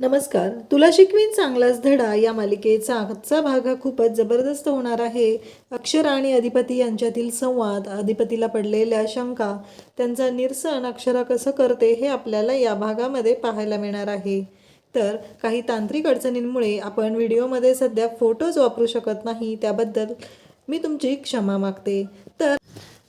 नमस्कार. तुला शिकवीन चांगलाच धडा या मालिकेचा आजचा भाग हा खूपच जबरदस्त होणार आहे. अक्षर आणि अधिपती यांच्यातील संवाद अधिपतीला पडलेल्या शंका त्यांचा निरसन अक्षरा कसं करते हे आपल्याला या भागामध्ये पाहायला मिळणार आहे. तर काही तांत्रिक अडचणींमुळे आपण व्हिडिओमध्ये सध्या फोटोज वापरू शकत नाही त्याबद्दल मी तुमची क्षमा मागते. तर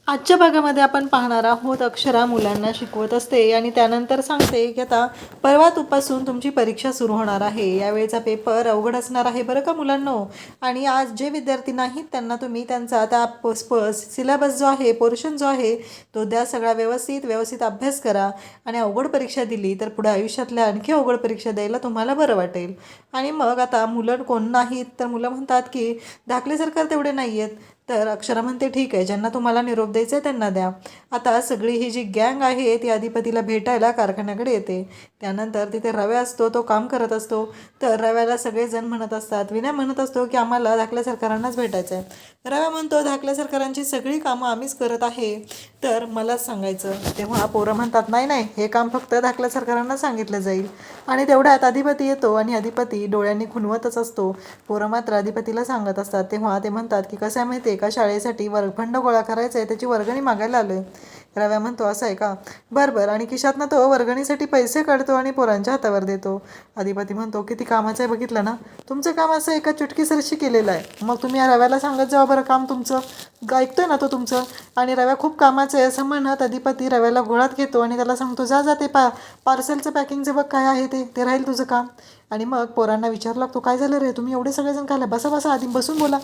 आजच्या भागामध्ये आपण पाहणार आहोत अक्षरा मुलांना शिकवत असते आणि त्यानंतर सांगते की आता परवापासून तुमची परीक्षा सुरू होणार आहे. यावेळेचा पेपर अवघड असणार आहे बरं का मुलांनो? आणि आज जे विद्यार्थी नाहीत त्यांना तुम्ही त्यांचा त्या सिलेबस जो आहे पोर्शन जो आहे तो द्या सगळा व्यवस्थित व्यवस्थित अभ्यास करा. आणि अवघड परीक्षा दिली तर पुढे आयुष्यातल्या आणखी अवघड परीक्षा द्यायला तुम्हाला बरं वाटेल. आणि मग आता मुलं कोण नाहीत? तर मुलं म्हणतात की धाकले सरकार तेवढे नाही आहेत तर अक्षरा म्हणते ठीक आहे ज्यांना तुम्हाला निरोप द्यायचा आहे त्यांना द्या. आता सगळी ही जी गँग आहे ती अधिपतीला भेटायला कारखान्याकडे येते. त्यानंतर तिथे रव्या असतो तो काम करत असतो. तर रव्याला सगळेजण म्हणत असतात विनय म्हणत असतो की आम्हाला धाकल्या सरकारांनाच भेटायचं आहे. रव्या म्हणतो धाकल्या सरकारांची सगळी कामं आम्हीच करत आहे. तर मलाच सांगायचं तेव्हा पोरं म्हणतात नाही नाही हे काम फक्त धाकल्या सरकारांना सांगितलं जाईल. आणि तेवढ्यात अधिपती येतो आणि अधिपती डोळ्यांनी खुणवतच असतो. पोरं मात्र अधिपतीला सांगत असतात. तेव्हा ते म्हणतात की कसं आहे माहिती एका शाळेसाठी वर्गफंड गोळा करायचा आहे त्याची वर्गणी मागायला आलो आहे रव्या म्हणतो असं आहे का? बरं बरं. आणि खिशातनं तो वर्गणीसाठी पैसे काढतो आणि पोरांच्या हातावर देतो. अधिपती म्हणतो किती कामाचं आहे बघितलं ना? तुमचं काम असं एका चुटकीसरशी केलेलं आहे. मग तुम्ही या रव्याला सांगत जावा बरं काम तुमचं. ऐकतोय ना तो तुमचं? आणि रव्या खूप कामाचं आहे असं म्हणत अधिपती रव्याला घोळात घेतो आणि त्याला सांगतो जा जा ते पा. पार्सलचं पॅकिंगचं बघ काय आहे ते ते राहील तुझं काम. आणि मग पोरांना विचारू लागतो काय झालं रे? तुम्ही एवढे सगळेजण खायला बसा बसा आधी बसून बोला.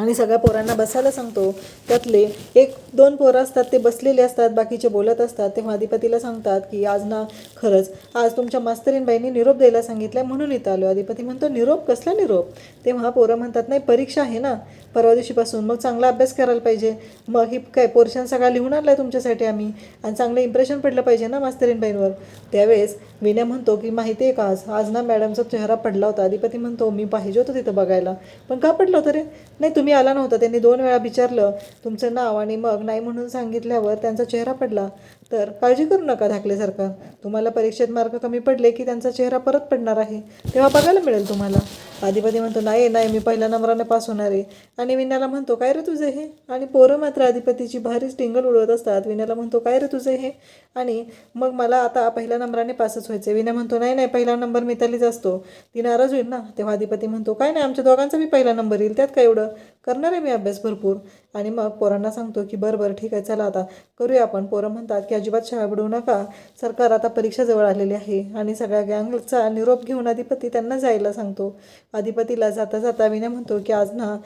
आणि सगळ्या पोरांना बसायला सांगतो. त्यातले एक दोन पोरं असतात ते बसलेले असतात बाकीचे बोलत असतात. तेव्हा अधिपतीला सांगतात की आज ना खरंच आज तुमच्या मास्तरीनबाईंनी निरोप द्यायला सांगितलं म्हणून इथं आलो अधिपती म्हणतो निरोप? कसला निरोप? तेव्हा पोरं म्हणतात नाही परीक्षा आहे ना. परवा दिवशीपासून. मग चांगला अभ्यास करायला पाहिजे. मग ही काय पोर्शन सगळा लिहून आणला आहे तुमच्यासाठी आम्ही. आणि चांगलं इम्प्रेशन पडलं पाहिजे ना मास्तरींबाईंवर. त्यावेळेस विनय म्हणतो की माहिती आहे का आज? आज ना मॅडमचा चेहरा पडला होता. अधिपती म्हणतो मी पाहिजे होतं तिथं बघायला. पण का पडलं होतं रे? नाही तुम्ही आला नव्हता. त्यांनी दोन वेळा विचारलं. तुमचं नाव आणि मग नाही म्हणून सांगितल्यावर त्यांचा चेहरा पडला. तर काळजी करू नका धाकले सरकार तुम्हाला परीक्षेत मार्क कमी पडले की त्यांचा चेहरा परत पडणार आहे. तेव्हा बघायला मिळेल तुम्हाला. अधिपती म्हणतो नाही नाही मी पहिल्या नंबराने पास होणार आहे. आणि विण्याला म्हणतो काय रे तुझं हे? आणि पोरं मात्र अधिपतीची भारीच टिंगल उडवत असतात. विण्याला म्हणतो काय रे तुझं हे? आणि मग मला आता पहिल्या नंबराने पासच व्हायचे विनय म्हणतो नाही नाही पहिला नंबर मितालीच असतो. ती नाराज होईल ना? तेव्हा अधिपती म्हणतो काय नाही आमच्या दोघांचा मी पहिला नंबर येईल. त्यात काय एवढं? करणार आहे मी अभ्यास भरपूर. आणि मग पोरांना सांगतो की बरं बरं ठीक आहे चला आता. करूया आपण. पोरं म्हणतात की अजिबात शाळा बुडवू नका. सरकार आता परीक्षा जवळ आलेली आहे आणि सगळ्या गँगचा निरोप घेऊन अधिपती त्यांना जायला सांगतो. अधिपतीला जाता जाता विनय म्हणतो की आज ना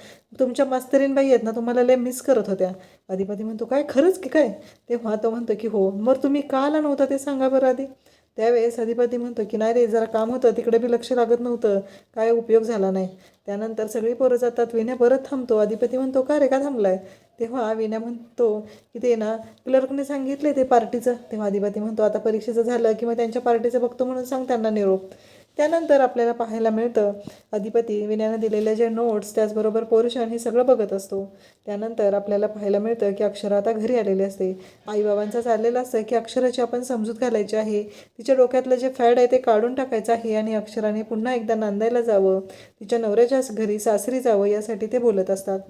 तुमच्या मास्तरीनबाई आहेत ना तुम्हाला लय मिस करत होत्या. अधिपती म्हणतो काय खरंच की काय? तेव्हा तो म्हणतो की हो मग तुम्ही का आला नव्हता ते सांगा बरं आधी. त्यावेळेस अधिपती म्हणतो की नाही रे जरा काम होतं तिकडे बी लक्ष लागत नव्हतं काय उपयोग झाला नाही. त्यानंतर सगळी पोरं जातात विण्या परत थांबतो. अधिपती म्हणतो का रे का थांबलाय? तेव्हा विण्या म्हणतो की ते ना क्लर्कने सांगितले ते पार्टीचं. तेव्हा अधिपती म्हणतो आता परीक्षेचं झालं किंवा त्यांच्या पार्टीचं बघतो म्हणून सांग त्यांना निरोप. त्यानंतर आपल्याला पाहायला मिळतं अधिपती विनयानं दिलेले जे नोट्स त्याचबरोबर पोर्शन हे सगळं बघत असतो. त्यानंतर आपल्याला पाहायला मिळतं की अक्षरा आता घरी आलेली असते. आईबाबांचं चाललेलं असतं की अक्षराची आपण समजूत घालायची आहे. तिच्या डोक्यातलं जे फॅड आहे ते काढून टाकायचं आहे आणि अक्षराने पुन्हा एकदा नांदायला जावं. तिच्या नवऱ्याच्या घरी सासरी जावं यासाठी ते बोलत असतात.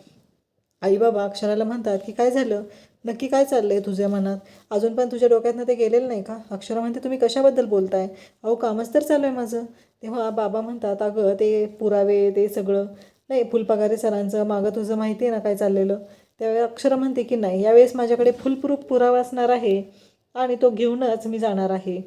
आई बाबा अक्षराला म्हणतात की काय झालं? नक्की काय चाललं आहे तुझ्या मनात? अजून पण तुझ्या डोक्यातनं ते गेलेलं नाही का? अक्षरा म्हणते तुम्ही कशाबद्दल बोलताय? अहो कामच तर चालू आहे माझं. तेव्हा बाबा म्हणतात अगं ते पुरावे ते सगळं. नाही फुलपगारे सरांचं मागं तुझं माहिती आहे ना काय चाललेलं? त्यावेळी अक्षरा म्हणते की नाही यावेळेस माझ्याकडे फुलप्रूफ पुरावा असणार आहे आणि तो घेऊनच मी जाणार आहे.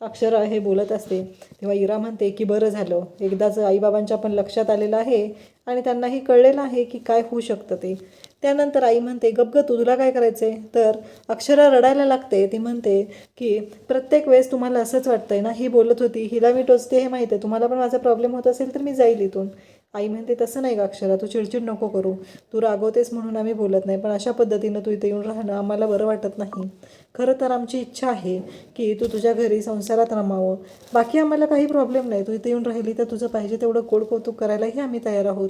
अक्षरा हे बोलत असते. तेव्हा इरा म्हणते की बरं झालं. एकदाच आईबाबांच्या पण लक्षात आलेलं आहे आणि त्यांनाही कळलेलं आहे की काय होऊ शकतं ते. त्यानंतर आई म्हणते गप ग तुला काय करायचंय? तर अक्षरा रडायला लागते. ती म्हणते की प्रत्येक वेळेस तुम्हाला असंच वाटतंय ना? ही बोलत होती हिला मी टोचते हे माहीत आहे. तुम्हाला पण माझा प्रॉब्लेम होत असेल तर मी जाईल इथून. आई म्हणते तसं नाही का अक्षरा तू चिडचिड नको करू. तू रागवतेस म्हणून आम्ही बोलत नाही पण अशा पद्धतीनं तू इथे येऊन राहणं आम्हाला बरं वाटत नाही. खरं तर आमची इच्छा आहे की तू तुझ्या घरी संसारात रमावं. बाकी आम्हाला काही प्रॉब्लेम नाही. तू इथे येऊन राहिली तर तुझं पाहिजे तेवढं कोड कौतुक करायलाही आम्ही तयार आहोत.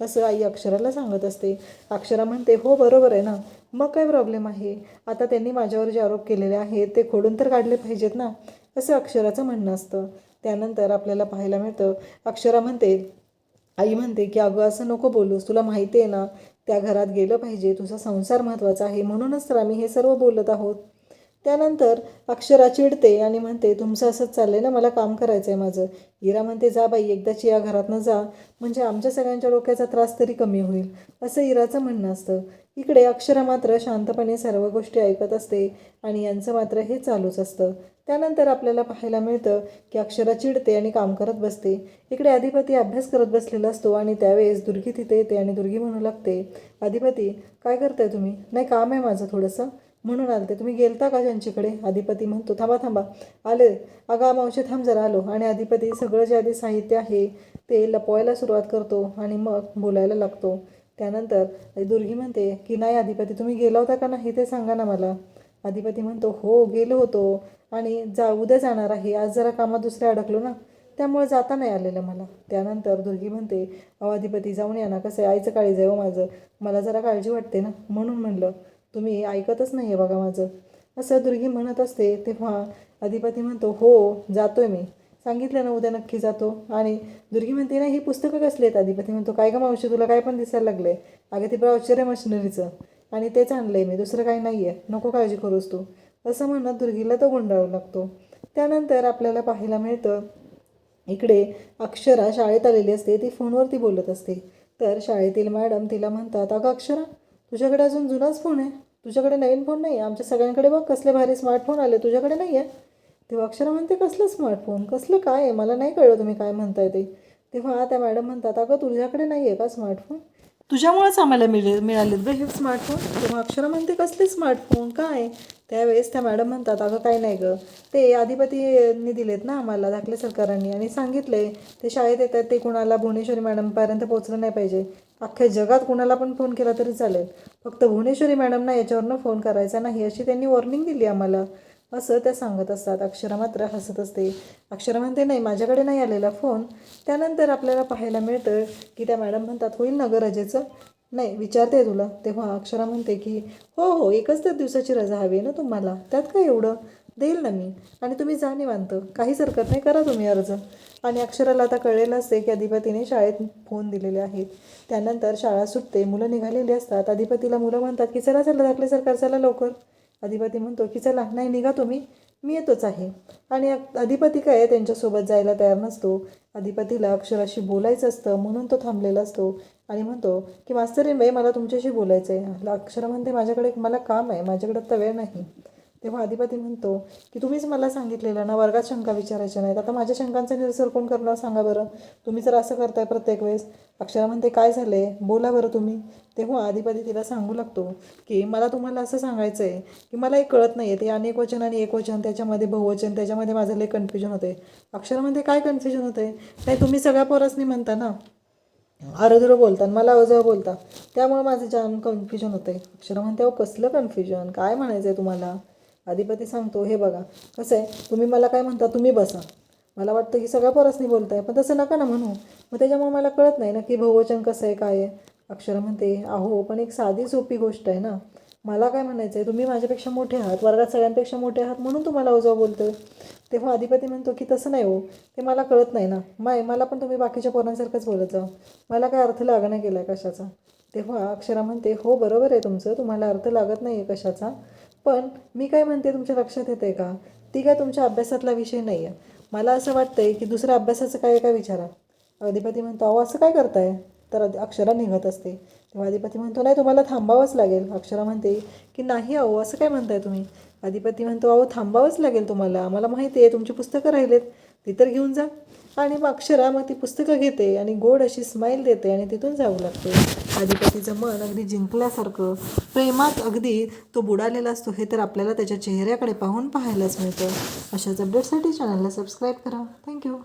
असं आई अक्षराला सांगत असते. अक्षरा म्हणते हो बरोबर आहे ना. मग काय प्रॉब्लेम आहे? आता त्यांनी माझ्यावर जे आरोप केलेले आहेत ते खोडून तर काढले पाहिजेत ना. असं अक्षराचं म्हणणं असतं. त्यानंतर आपल्याला पाहायला मिळतं. अक्षरा म्हणते आई म्हणते की अगं असं नको बोलूस. तुला माहिती आहे ना त्या घरात गेलं पाहिजे. तुझा संसार महत्त्वाचा आहे. म्हणूनच तर आम्ही हे सर्व बोलत आहोत. त्यानंतर अक्षरा चिडते आणि म्हणते तुमचं असंच चाललंय ना? मला काम करायचं आहे माझं. इरा म्हणते जा बाई एकदाची या घरातनं जा. म्हणजे आमच्या सगळ्यांच्या डोक्याचा त्रास तरी कमी होईल. असं इराचं म्हणणं असतं. इकडे अक्षरा मात्र शांतपणे सर्व गोष्टी ऐकत असते आणि यांचं मात्र हे चालूच असतं. त्यानंतर आपल्याला पाहायला मिळतं की अक्षरा चिडते आणि काम करत बसते. इकडे अधिपती अभ्यास करत बसलेला असतो आणि त्यावेळेस दुर्गी तिथे येते आणि दुर्गी म्हणू लागते अधिपती काय करताय तुम्ही? नाही काम आहे माझं थोडंसं. म्हणून आलते तुम्ही गेलता का ज्यांच्याकडे? अधिपती म्हणतो थांबा थांबा. आले अगा मावशी थांब जरा आलो. आणि अधिपती सगळं जे आधी साहित्य आहे ते लपवायला सुरुवात करतो आणि मग बोलायला लागतो. त्यानंतर दुर्गी म्हणते की नाही अधिपती तुम्ही गेला होता का नाही ते सांगा ना मला. अधिपती म्हणतो हो गेलो होतो आणि जा उद्या जाणार आहे. आज जरा कामात दुसऱ्या अडकलो ना. त्यामुळे जाता नाही आलेलं मला. त्यानंतर दुर्गी म्हणते अहो अधिपती जाऊन या ना. कसं आहे? आईचं काळी जाऊ हो माझं. मला जरा काळजी वाटते ना. म्हणून म्हणलं तुम्ही ऐकतच नाही आहे बघा माझं. असं दुर्गी म्हणत असते. तेव्हा अधिपती म्हणतो हो जातोय मी. सांगितलं ना उद्या नक्की जातो. आणि दुर्गी म्हणते ना ही पुस्तकं कसली आहेत? अधिपती म्हणतो काय का मावशी तुला काय पण दिसायला लागले अगं ते ब्राउचर मशिनरीचं. आणि तेच आणलं आहे मी दुसरं काही नाही आहे नको काळजी करूस तू. असं म्हणत दुर्गीला तो गुंडाळू लागतो. त्यानंतर आपल्याला पाहायला मिळतं इकडे अक्षरा शाळेत आलेली असते ती फोनवरती बोलत असते. तर शाळेतील मॅडम तिला म्हणतात अगं अक्षरा तुझ्याकडे अजून जुनाच फोन आहे. तुझ्याकडे नवीन फोन नाही आहे आमच्या सगळ्यांकडे बघ कसले भारी स्मार्टफोन आले तुझ्याकडे नाही आहे तेव्हा अक्षरा म्हणते कसलं स्मार्टफोन कसलं काय आहे? मला नाही कळलं तुम्ही काय म्हणताय ते. तेव्हा त्या मॅडम म्हणतात अगं तुझ्याकडे नाही आहे का स्मार्टफोन तुझ्यामुळेच आम्हाला मिळे मिळालेत ग हे स्मार्टफोन तेव्हा अक्षरा म्हणते कसले स्मार्टफोन काय? त्यावेळेस त्या मॅडम म्हणतात अगं काय नाही गं. ते अधिपतींनी दिलेत ना आम्हाला दाखले सरकारांनी. आणि सांगितले ते शाळेत येतात ते कुणाला भुवनेश्वरी मॅडमपर्यंत पोहोचलं नाही पाहिजे. अख्ख्या जगात कुणाला पण फोन केला तरी चालेल. फक्त भुवनेश्वरी मॅडमना याच्यावरनं फोन करायचा नाही अशी त्यांनी वॉर्निंग दिली आम्हाला. असं त्या सांगत असतात. अक्षरा मात्र हसत असते. अक्षरा म्हणते नाही माझ्याकडे नाही आलेला फोन त्यानंतर आपल्याला पाहायला मिळतं की त्या मॅडम म्हणतात होईल ना गं रजेचं? नाही विचारते तुला. तेव्हा अक्षरा म्हणते की हो हो एकच तर दिवसाची रजा हवी आहे ना तुम्हाला. त्यात काय एवढं? देईल ना मी. आणि तुम्ही जा निवांत. काहीच हरकत नाही करा तुम्ही अर्ज. आणि अक्षराला आता कळलेलं असते की अधिपतीने शाळेत फोन दिलेले आहेत. त्यानंतर शाळा सुटते. मुलं निघालेली असतात. अधिपतीला मुलं म्हणतात की चला चला दाखले सरकार चला लवकर. अधिपती म्हणतो की चला नाही निघा तुम्ही. मी येतोच आहे. आणि अधिपती काय आहे, त्यांच्यासोबत जायला तयार नसतो. अधिपतीला अक्षराशी बोलायचं असतं म्हणून तो थांबलेला असतो. आणि म्हणतो की मास्तरीन बाई मला तुमच्याशी बोलायचं आहे अक्षरा म्हणते माझ्याकडे मला काम आहे. माझ्याकडे आत्ता वेळ नाही. तेव्हा अधिपती म्हणतो की तुम्हीच मला सांगितलेलं ना वर्गात शंका विचारायच्या नाहीत. आता माझ्या शंकांचं निरसर कोण करणार सांगा बरं. तुम्ही जर असं करताय प्रत्येक वेळेस. अक्षरा म्हणते काय झालं आहे बोला बरं तुम्ही. तेव्हा अधिपती तिला सांगू लागतो की मला तुम्हाला असं सांगायचं आहे की मला हे कळत नाही आहे ते अनेक वचन आणि एक वचन त्याच्यामध्ये बहुवचन त्याच्यामध्ये माझं लई कन्फ्युजन होते अक्षरा म्हणते काय कन्फ्युजन होते नाही तुम्ही सगळ्या पोरासनी म्हणता ना. अरोधुरं बोलतात मला अवजव बोलता. त्यामुळे माझं जाम कन्फ्युजन होतं आहे अक्षरा म्हणते अहो कसलं कन्फ्युजन काय म्हणायचं आहे तुम्हाला? अधिपती सांगतो हे बघा कसं आहे तुम्ही मला काय म्हणता तुम्ही बसा. मला वाटतं की सगळ्या पोरासनी बोलताय पण तसं नका ना म्हणू. मग त्याच्यामुळे मला कळत नाही ना की बहुवचन कसं आहे काय आहे. अक्षर म्हणते अहो पण एक साधी सोपी गोष्ट आहे ना. मला काय म्हणायचं आहे तुम्ही माझ्यापेक्षा मोठे आहात वर्गात सगळ्यांपेक्षा मोठे आहात म्हणून तुम्हाला अवजाव बोलतो तेव्हा अधिपती म्हणतो की तसं नाही हो ते मला कळत नाही ना. माय मला पण तुम्ही बाकीच्या पोरांसारखंच बोलत जा. मला काय अर्थ लागणं केला आहे कशाचा? तेव्हा अक्षरा म्हणते हो बरोबर आहे तुमचं. तुम्हाला अर्थ लागत नाही आहे कशाचा. पण मी काय म्हणते तुमच्या लक्षात येते का? ती काय तुमच्या अभ्यासातला विषय नाही आहे मला असं वाटतंय की दुसऱ्या अभ्यासाचं काय काय विचारा. अधिपती म्हणतो अहो असं काय करताय? तर अक्षरा निघत असते. तेव्हा अधिपती म्हणतो नाही तुम्हाला थांबावंच लागेल. अक्षरा म्हणते की नाही अहो असं काय म्हणताय तुम्ही? अधिपती म्हणतो अहो थांबावंच लागेल तुम्हाला. आम्हाला माहिती आहे तुमची पुस्तकं राहिलेत. ती तर घेऊन जा. आणि मग अक्षरा मग ती पुस्तकं घेते आणि गोड अशी स्माईल देते आणि तिथून जाऊ लागते. अधिपतीचं मन अगदी जिंकल्यासारखं प्रेमात अगदी तो बुडालेला असतो हे तर आपल्याला त्याच्या चेहऱ्याकडे पाहून पाहायलाच मिळतं. अशाच अपडेटसाठी चॅनलला सबस्क्राईब करा. थँक्यू